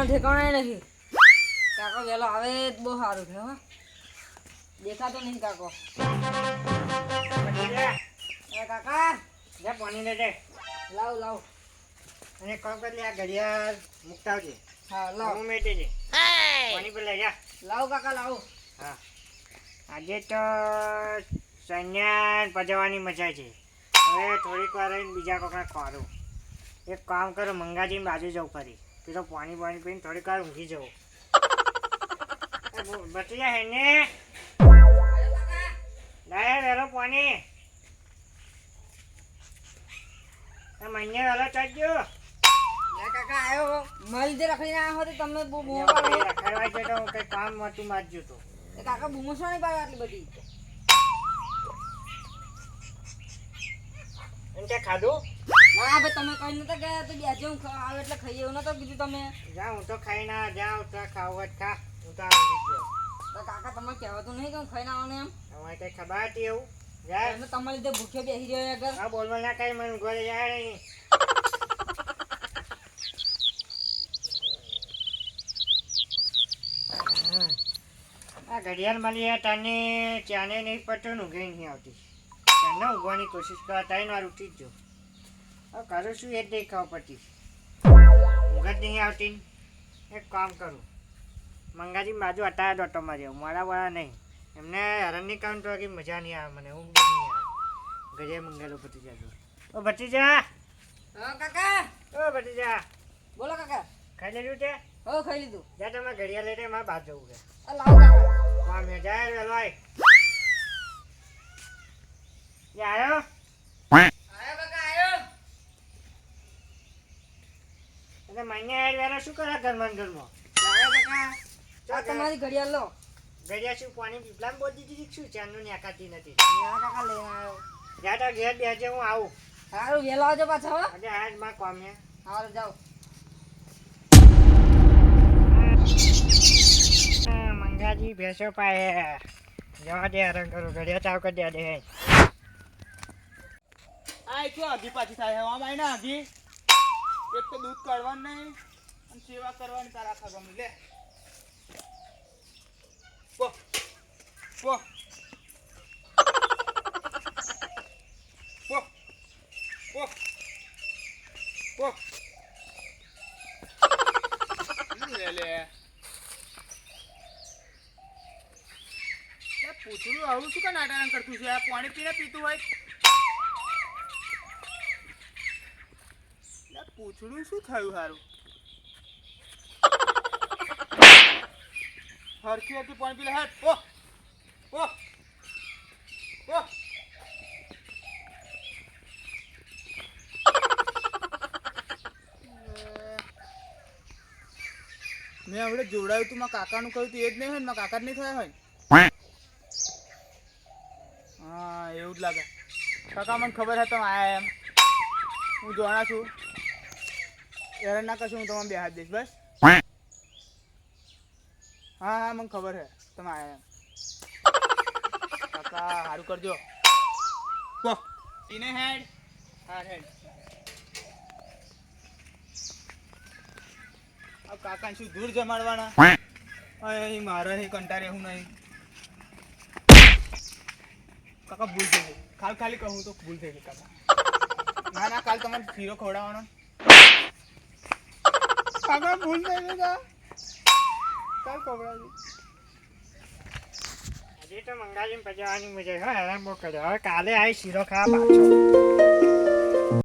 આવવાનો ઠેકાણો નથી. કાકો વહેલો આવે જ બહુ સારું છે હો. દેખાતો નહીં કાકો. કાકા જા પાણી લેજે લાવ લાવ. અને કામ કરી આ ઘડિયાળ મુકતા આવજે હા લાવ. હું મેટી દે પાણી પર લઈ જા. લાવ કાકા લાવ. હા. આજે તો સંન્યાન પજવાની મજા છે. હવે થોડીક વાર બીજા કોકના ખોરું એક કામ કરો મંગાજીને બાજુ જવું ફરી. પેલો પાણી પાણી પીને થોડીક વાર ઊંઘી જવું. બચી હે ને? લાય વેલો પાણી. વેલો કાકા આવ્યો લીધે રખડીને આવ્યા હોય તો તમને બહુ રખાડવા છે કઈ કામ હતું મારજો તો કાકા બૂમો શું નહીં પાડો આટલી બધી? એમ કે ખાધું? ના ભાઈ તમે કઈ નતા ગયા તો બેજે હું ખા- આવે એટલે ખાઈએ. એવું નતો કીધું તમે. જા હું તો ખાઈ ના જાઉં તો ખાવ જ ખા. હું તો આવી ગયો. તો કાકા તમે કહેવાતું નહીં કે હું ખાઈને આવને એમ? તમારે કઈ ખબર હતી એવું. જા. એમને તમારી લીધે ભૂખ્યો બેસી રહ્યો આગળ. હા બોલવા ના કઈ મને ઘરે જાય નહીં. આ ઘડિયાળ મળી તને ચાને નહીં ને ઊંઘે નહીં આવતી. ચાને ઉગવાની કોશિશ કરવા ત્રણ વાર ઉઠી જ જો. કરું શું એ જ નહીં ખબર પડતી. ઊંઘ જ નહીં આવતી એક કામ કરું. મંગાજી બાજુ અટાયા દોટો માર્યો મારા વાળા નહીં. એમને હરણની કામ તો કે મજા નહીં આવે મને. ઊંઘ નહીં આવે. ઘરે મંગેલો ભત્રીજા જો ઓ ભત્રીજા! હા કાકા! ઓ ભત્રીજા! બોલો કાકા. ખાઈ લીધું છે? હો ખાઈ લીધું. જા તમે ઘડિયા લઈને મારે બહાર જવું છે. કામ મેં જાય વેલો આય? આવ્યો આયો કાકા આયો શું કરે ઘરમાં ને ઘરમાં આ તમારી ઘડિયાળ લો. ઘડિયાળ શું પાણી પીપલામ બોધી દીધી શું? ચાંદનું ન્યાકાતી નથી ના કાકા લઈને આવ્યો. જા ઘેર બેસજે હું આવું. સારું વહેલો આવજો પાછા હો. આજે આજમાં કોમે સારું જાઓ. હા, મંગાજી ભેસો પાયે જવા દે હરણ કરું. ઘડિયાળ ચાવ કરી દે દે આ ક્યાં આધી પાછી થાય? હવા આવીને ના તો દૂધ કાઢવાનું નહીં અને સેવા કરવાની તારા આખા ગમે. લે. પો. પો. પો. પો. પો. લે લે. પૂછડું આવું શું કે નાટાણ કરતું છે? પાણી પીને પીતું હોય લે, પૂછડું શું થયું હારું? હરખી હતી પણ પેલા લે હેટ ઓ ઓ ઓ. મેં હવે જોડાયું તું મારા કાકાનું કહ્યું તું એ જ નહીં હોય ને મારા કાકા જ નહીં થયા હોય હા એવું જ લાગે. કાકા મને ખબર હતો આયા એમ. હું જોણા છું. હેરાન ના કરશો હું તમને બે હાથ દઈશ બસ. હા હા મને ખબર છે તમે આયા એમ. કાકા સારું કરજો. ઈને હેડ. હા હેડ. કાકા શું દૂર જમાડવાના? અહીં મારે નહીં કંટાળે હું નહીં. કાકા ભૂલ થઈ ગઈ. ખાલી ખાલી કહું તો ભૂલ થઈ ગઈ કાકા. ના ના કાલ તમારે ખીરો ખવડાવવાનો. કાકા ભૂલ થઈ ગઈ કા કાલ ખવડાવી આજે તો મંગાજીને પજવાની મજા આવે. હા હેરાન બહુ કર્યો હવે કાલે આવી શીરો ખાવા પાછો